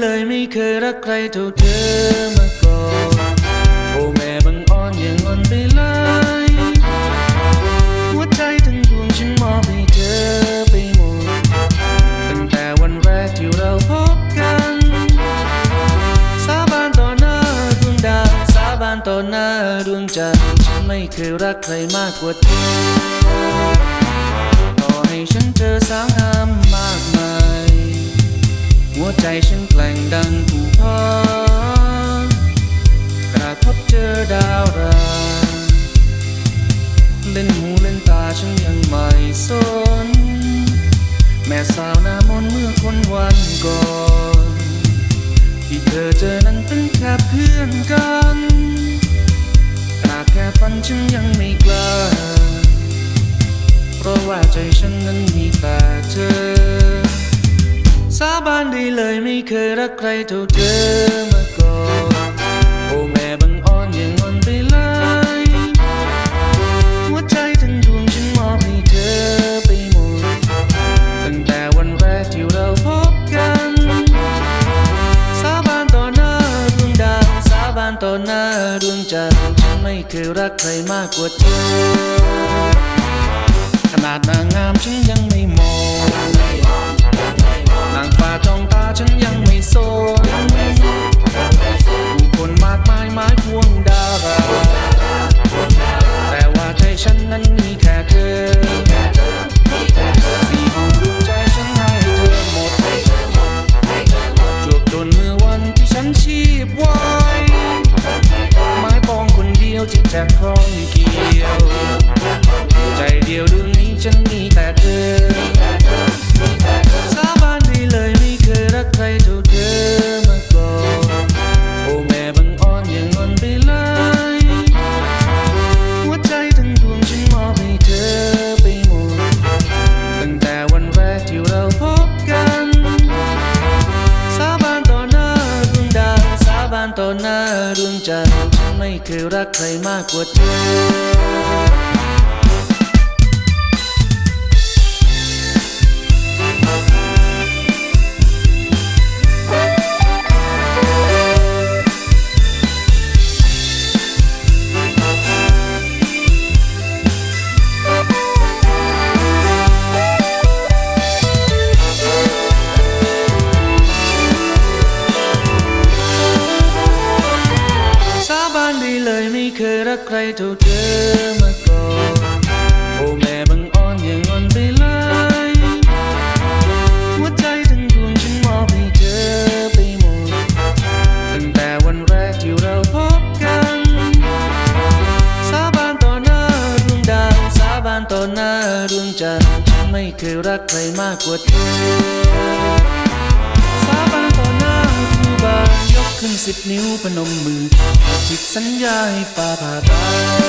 เลยไม่เคยรักใครเท่าเธอมาก่อน โอ้แม่บังอ่อนอย่างอ่อนไปเลย หัวใจทั้งดวงฉันมอบให้เธอไปหมด ตั้งแต่วันแรกที่เราพบกัน สาบานต่อหน้าดวงดาวสาบานต่อหน้าดวงจันทร์ฉันไม่เคยรักใครมากกว่าเธอ ต่อให้ฉันเจอสาวงา วใจฉันแกล่งดังผู้พอกระทบเจอดาวราเล่นหูเล่นตาฉันยังไม่สน แม่สาวหน้ามนเมื่อคนวันก่อนที่เธอเจอนั้นเป็นแค่เพื่อนกันตาแค่ฝันฉันยังไม่กล้า เพราะว่าใจฉันนั้นมีแต่เธอ สาบานได้เลยไม่เคยรักใครเท่าเธอมาก่อน โอ้แม่บังอ่อนอย่างอ่อนไปเลยหัวใจทั้งดวงฉันมอบให้เธอไปหมด ตั้งแต่วันแรกที่เราพบกัน สาบานต่อหน้าดวงดาวสาบานต่อหน้าดวงจันทร์ฉันไม่เคยรักใครมากกว่าเธอ ขนาดนางงามฉันยังไม่มอง ต่อหน้าดวงจันทร์ฉันไม่เคยรักใครมากกว่าเธอ รักใครเท่าเธอมาก่อนโอ้แม่บังอ่อนอย่างอ่อนไปเลยหัวใจทั้งดวงฉันมอบให้เธอไปหมดตั้งแต่วันแรกที่เราพบกัน สาบานต่อหน้าดวงดาวสาบานต่อหน้าดวงจันทร์ฉันไม่เคยรักใครมากกว่าเธอ สิบนิ้วพนมมือผิดสัญญาให้ฟ้าผ่าตาย